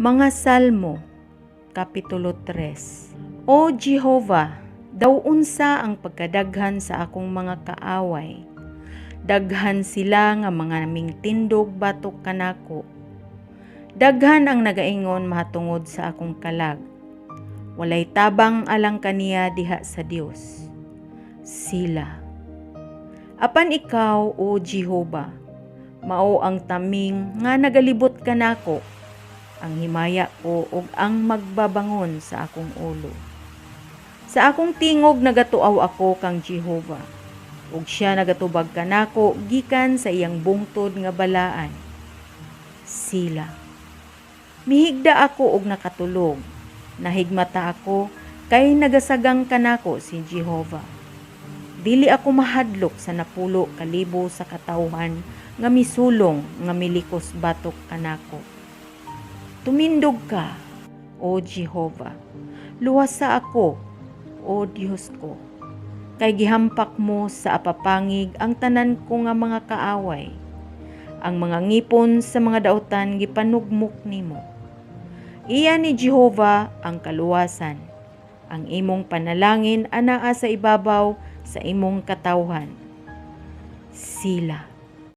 Mga Salmo, Kapitulo 3 O Jehovah, daw unsa ang pagkadaghan sa akong mga kaaway. Daghan sila nga mga mingtindog batok kanako. Daghan ang nagaingon mahatungod sa akong kalag. Walay tabang alang kaniya diha sa Dios. Sila. Apan ikaw, O Jehovah, mao ang taming nga nagalibot kanako ang himaya ko ug ang magbabangon sa akong ulo. Sa akong tingog nagatuaw ako kang Jehovah, ug siya nagatubag kanako gikan sa iyang bungtod nga balaan. Sila. Mihigda ako ug nakatulog, nahigmata ako kay nagasagang kanako si Jehovah. Dili ako mahadlok sa napulo kalibo sa katawhan nga misulong nga milikos batok kanako. Tumindog ka, O Jehovah. Luwasa ako, O Diyos ko. Kay gihampak mo sa apapangig ang tanan ko nga mga kaaway. Ang mga ngipon sa mga dautan gipanugmok nimo. Iya ni Jehovah ang kaluwasan. Ang imong panalangin anaa sa ibabaw sa imong katawhan. Sila